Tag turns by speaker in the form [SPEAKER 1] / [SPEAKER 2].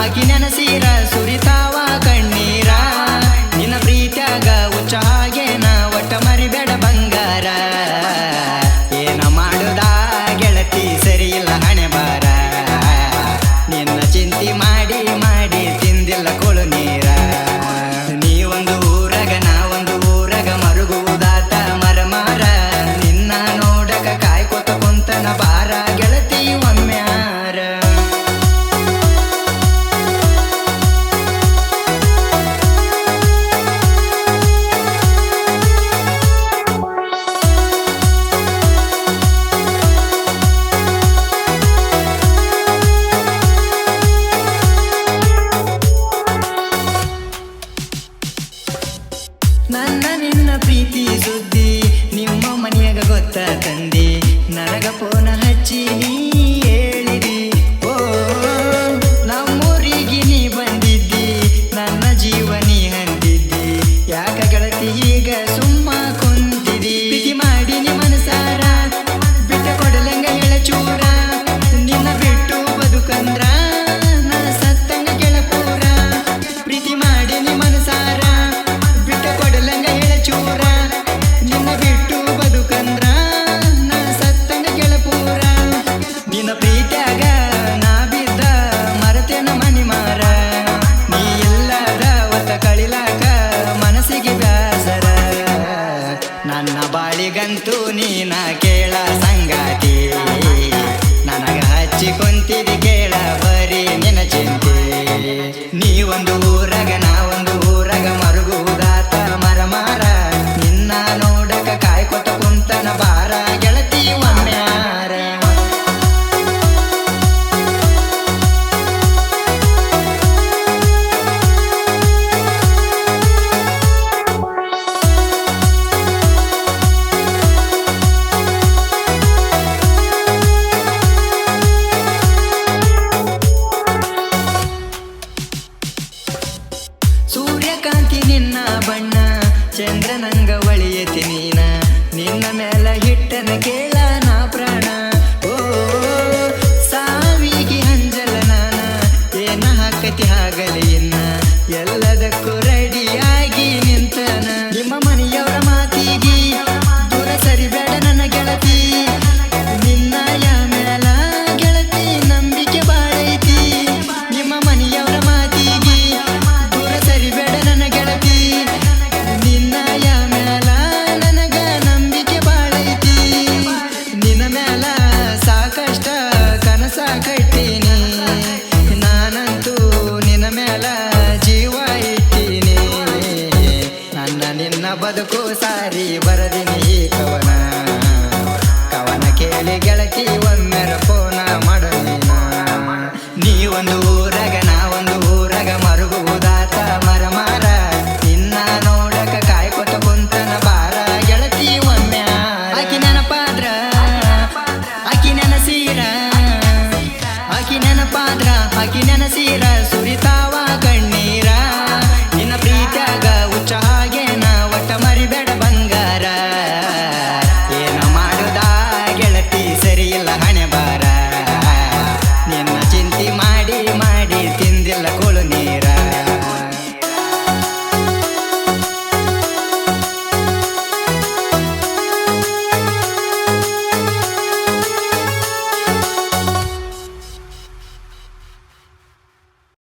[SPEAKER 1] ಆಕಿ ನೆನಸೀರ ತಂದೆ ನನಗ ಪೋನ ಹಚ್ಚಿ ನೀ ನಿನ್ನ ಬಣ್ಣ ಚಂದ್ರ ನಂಗ ಒಳಿಯತಿ ನೀನ. ನಿನ್ನ ಮೇಲೆ ಹಿಟ್ಟನ ಕೇಳ ನಾ ಪ್ರಾಣ. ಓ ಕಷ್ಟ ಕನಸ ಕಟ್ಟೀನಿ ನಾನಂತೂ ನಿನ್ನ ಮೇಲ ಜೀವ ಇಟ್ಟೀನಿ. ನನ್ನ ನಿನ್ನ ಬದುಕು ಸಾರಿ ಬರದಿನಿ ಕವನ. ಕವನ ಕೇಳಿ ಗೆಳತಿ ಒಮ್ಮೆರ ಫೋನ ಮಾಡಲಿನ ನೀವೊಂದು ಊರಾಗ ಒಂದು